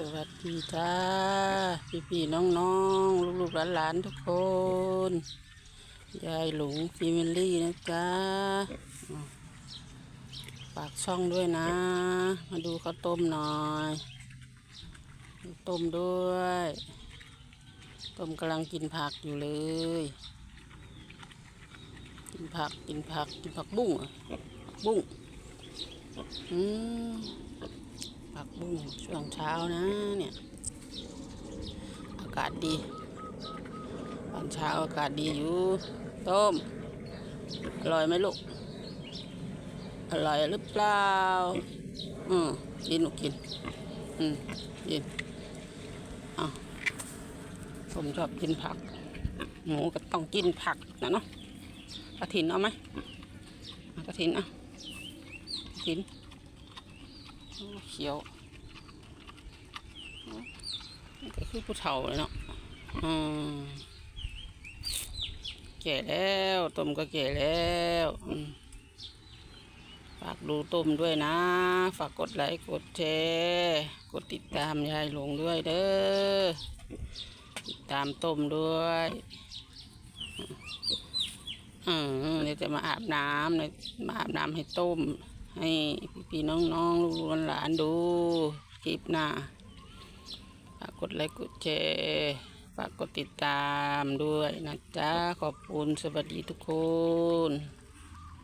สวัสดีจ้าพี่พี่ๆน้องลูกหลานทุกคนยายหลงฟิมิลี่นะจ๊ะอะฝากช่องด้วยนะ มาดูข้าวต้มหน่อยต้มด้วยต้มกำลังกินผักอยู่เลย กินผักกินผักกินผักบุ้งอผักบุ้งอืมผักบุ้ง ช่วงเช้านะเนี่ย อากาศดี ตอนเช้าอากาศดีอยู่ ต้ม อร่อยไหมลูก อร่อยหรือเปล่า อืมกินลูกิน อืมกินอ้าผมชอบกินผัก หมูก็ต้องกินผักนะเนาะกระถินเอาไหมกระถินเอากระถินเขียว ก็คือผู้เฒ่าเลยเนาะอืมแก่แล้วต้มก็แก่แล้วฝากดูต้มด้วยนะ ฝากกดไลค์กดแชร์กดติดตามยายหลงด้วยเด้อติดตามต้มด้วยอืมเดี๋ยวจะมาอาบน้ำเลยมาอาบน้ำให้ต้ม ให้พี่ๆน้องๆลูกหลานดูคลิปหน้า ฝากกดไลค์กดแชร์ฝากกดติดตามด้วยนะจ๊ะ ขอบคุณสวัสดีทุกคน